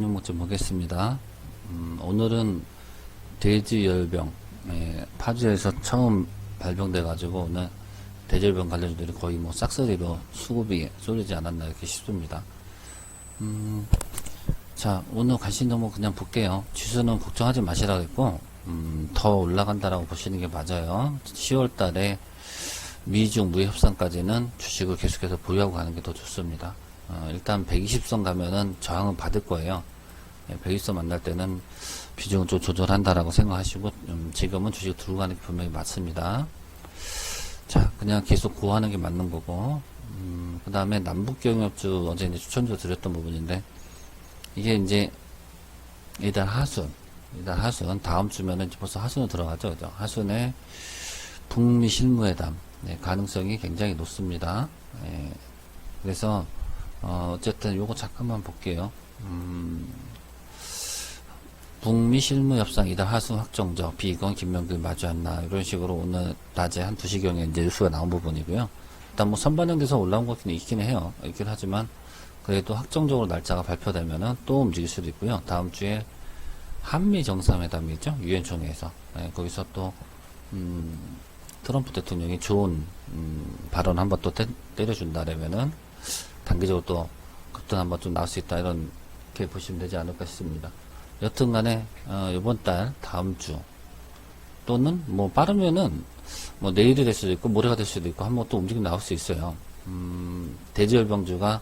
종목 좀 보겠습니다. 음, 오늘은 돼지열병, 예, 파주에서 처음 발병돼 가지고 오늘 돼지열병 관련주들이 거의 뭐 싹쓸이로 수급이 쏠리지 않았나 이렇게 싶습니다. 음, 자, 오늘 관심 종목 그냥 볼게요. 지수는 걱정하지 마시라고 음, 더 올라간다라고 보시는 게 맞아요. 10월 달에 미중 무역 협상까지는 주식을 계속해서 보유하고 가는 게 더 좋습니다. 어, 일단 120선 가면은 저항은 받을 거예요. 예, 120선 만날 때는 비중을 좀 조절한다라고 생각하시고 음, 지금은 주식 들고 가는 게 분명히 맞습니다. 자, 그냥 계속 고하는 게 맞는 거고, 음, 그 다음에 남북경협주 어제 이제 추천주 드렸던 부분인데, 이게 이제 이달 하순, 이달 하순, 다음 주면은 벌써 하순으로 들어가죠. 그죠? 하순에 북미 실무회담, 네, 가능성이 굉장히 높습니다. 예, 그래서, 어, 어쨌든 요거 잠깐만 볼게요. 음, 북미 실무 협상 이달 하순 확정적 비건 김명길 마주한나 이런 식으로 오늘 낮에 한 2시경에 이제 뉴스가 나온 부분이고요. 일단 뭐 선반영돼서 올라온 것긴 있긴 해요. 있긴 하지만 그래도 확정적으로 날짜가 발표되면은 또 움직일 수도 있고요. 다음 주에 한미 정상회담이 있죠. 유엔 총회에서 네, 거기서 또 음, 트럼프 대통령이 좋은 음, 발언 한 번 또 때, 때려준다라면은 단기적으로 또 급등 한번 좀 나올 수 있다 이런 게 보시면 되지 않을까 싶습니다. 여튼 간에 어, 이번 달 다음 주 또는 뭐 빠르면은 뭐 내일이 될 수도 있고 모레가 될 수도 있고 한번 또 움직임 나올 수 있어요. 음, 대지열병주가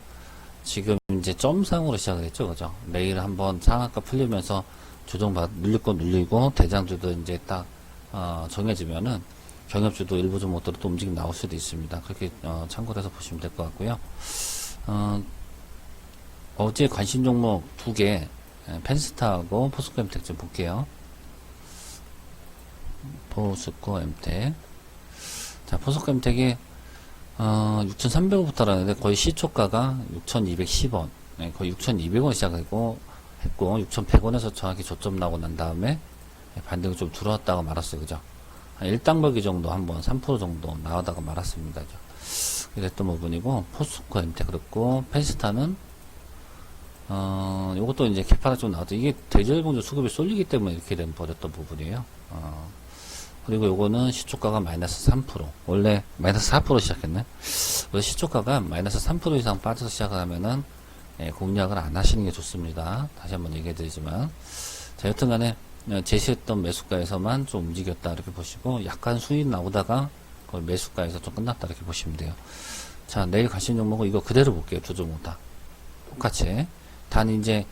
지금 이제 점상으로 시작을 했죠, 그죠? 내일 한번 상한가 풀리면서 조정받 눌릴 거 눌리고 대장주도 이제 딱 어, 정해지면은 경협주도 일부 종목들로 또 움직임 나올 수도 있습니다. 그렇게 어, 참고를 해서 보시면 될 것 같고요. 어, 어제 관심 종목 두 개, 예, 펜스타하고 포스코 엠텍 좀 볼게요. 포스코 엠텍. 자, 포스코 엠텍이, 어, 6,300원부터 라는데 거의 시초가가 6,210원. 네, 거의 6,200원 시작했고, 했고, 6,100원에서 정확히 저점 나고 난 다음에 반등이 좀 들어왔다가 말았어요. 그죠? 한 1당벌기 정도 한번 3% 정도 나오다가 말았습니다. 그죠? 그랬던 부분이고, 포스코 엠텍 그렇고, 펜스타는 어, 요것도 이제 개파가 좀 나왔죠. 이게 대절봉조 수급이 쏠리기 때문에 이렇게 된 버렸던 부분이에요. 어, 그리고 요거는 시초가가 마이너스 3%. 원래 마이너스 4% 시작했네. 원래 시초가가 마이너스 3% 이상 빠져서 시작을 하면은, 예, 공략을 안 하시는 게 좋습니다. 다시 한번 얘기해 드리지만. 자, 여튼 간에, 어, 제시했던 매수가에서만 좀 움직였다. 이렇게 보시고, 약간 수익 나오다가, 거의 매수가에서 좀 끝났다. 이렇게 보시면 돼요. 자, 내일 관심 종목은 이거 그대로 볼게요. 두 종목 다. 똑같이. 단 이제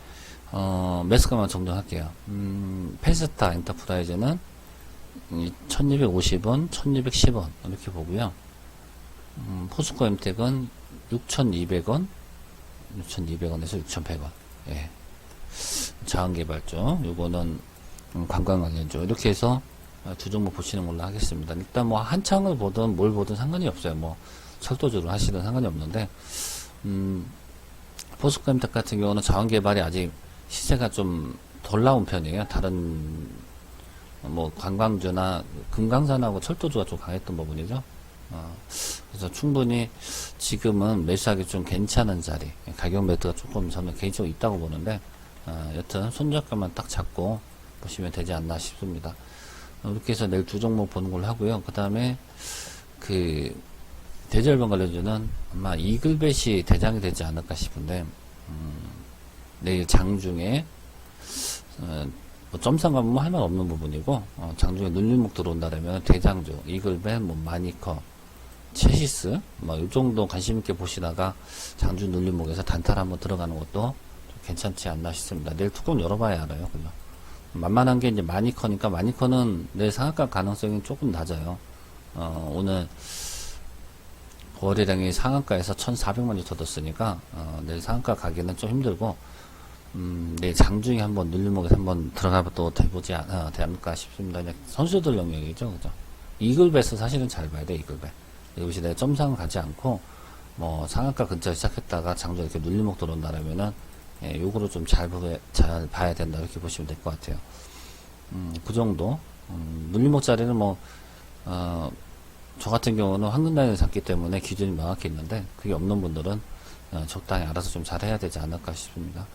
어, 매스가만 정정할게요. 음, 페스타 엔터프라이즈는 1250원, 1210원 이렇게 보고요. 음, 포스코 엠텍은 6200원, 6200원에서 6100원. 예. 자원개발죠. 요거는 음, 관광관련죠. 이렇게 해서 어, 두 종목 보시는 걸로 하겠습니다. 일단 뭐 한창을 보든 뭘 보든 상관이 없어요. 뭐 철도주를 하시든 상관이 없는데 음, 포스코엠텍 같은 경우는 자원 개발이 아직 시세가 좀 덜 나온 편이에요. 다른 뭐 관광주나 금강산하고 철도주가 좀 강했던 부분이죠. 어, 그래서 충분히 지금은 매수하기 좀 괜찮은 자리, 가격 매트가 조금 저는 개인적으로 있다고 보는데, 어, 여튼 손절가만 딱 잡고 보시면 되지 않나 싶습니다. 어, 이렇게 해서 내일 두 종목 보는 걸로 하고요. 그 다음에 그 대절병 관련주는 아마 이글벳이 대장이 되지 않을까 싶은데 음, 내일 장중에 어, 뭐 점상 가면 뭐할 말 없는 부분이고 어, 장중에 눌림목 들어온다면 대장주 이글벳 뭐 마니커 체시스 뭐이 정도 관심 있게 보시다가 장주 눌림목에서 단타를 한번 들어가는 것도 좀 괜찮지 않나 싶습니다. 내일 뚜껑 열어봐야 알아요. 그죠? 만만한 게 이제 마니커니까 마니커는 내일 상한가 가능성이 조금 낮아요. 어, 오늘 거래량이 상한가에서 1,400만 주 터졌으니까 어, 내일 상한가 가기는 좀 힘들고 음, 내일 장중에 한번 눌림목에 한번 들어가 또 해보지 않, 어, 않을까 싶습니다. 그냥 선수들 영역이죠, 그죠? 이글벳은 사실은 잘 봐야 돼, 이글벳. 이것이 내가 점상을 가지 않고 뭐 상한가 근처에 시작했다가 장중에 이렇게 눌림목 들어온다라면은 예, 요거를 좀잘잘 봐야 된다 이렇게 보시면 될 것 같아요. 음, 그 정도. 음, 눌림목 자리는 뭐 어, 저 같은 경우는 황금 라인을 잡기 때문에 기준이 명확히 있는데 그게 없는 분들은 어, 적당히 알아서 좀 잘해야 되지 않을까 싶습니다.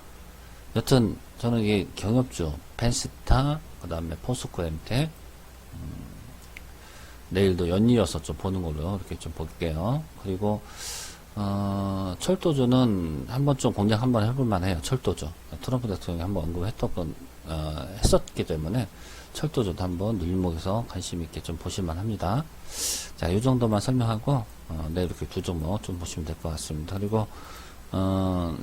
여튼 저는 이게 경협주 펜스타 그 다음에 포스코 엠텍 음, 내일도 연이어서 좀 보는 걸로 이렇게 좀 볼게요. 그리고 어, 철도주는 한번 좀 공략 한번 해볼 만 해요. 철도주 트럼프 대통령이 한번 언급했던 건 어, 했었기 때문에 철도주도 한번 눌림목에서 관심 있게 좀 보실만 합니다. 자, 이 정도만 설명하고 어, 내일 이렇게 두 종목 좀 보시면 될 것 같습니다. 그리고 어,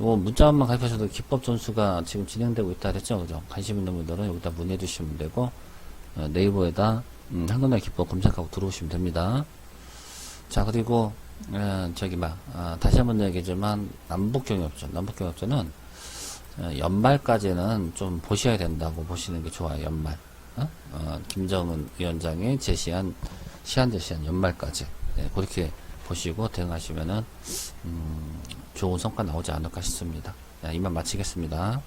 요 문자만 가입하셔도 기법 전수가 지금 진행되고 있다 그랬죠, 그죠? 관심 있는 분들은 여기다 문의해 주시면 되고 어, 네이버에다 음, 한국의 기법 검색하고 들어오시면 됩니다. 자 그리고 어, 저기 막 아, 다시 한번 얘기하지만 남북경협전, 남북경협전은 어, 연말까지는 좀 보셔야 된다고 보시는 게 좋아요. 연말. 어? 어, 김정은 위원장이 제시한 시한 제시한 연말까지 네, 그렇게 보시고 대응하시면은 음, 좋은 성과 나오지 않을까 싶습니다. 자, 이만 마치겠습니다.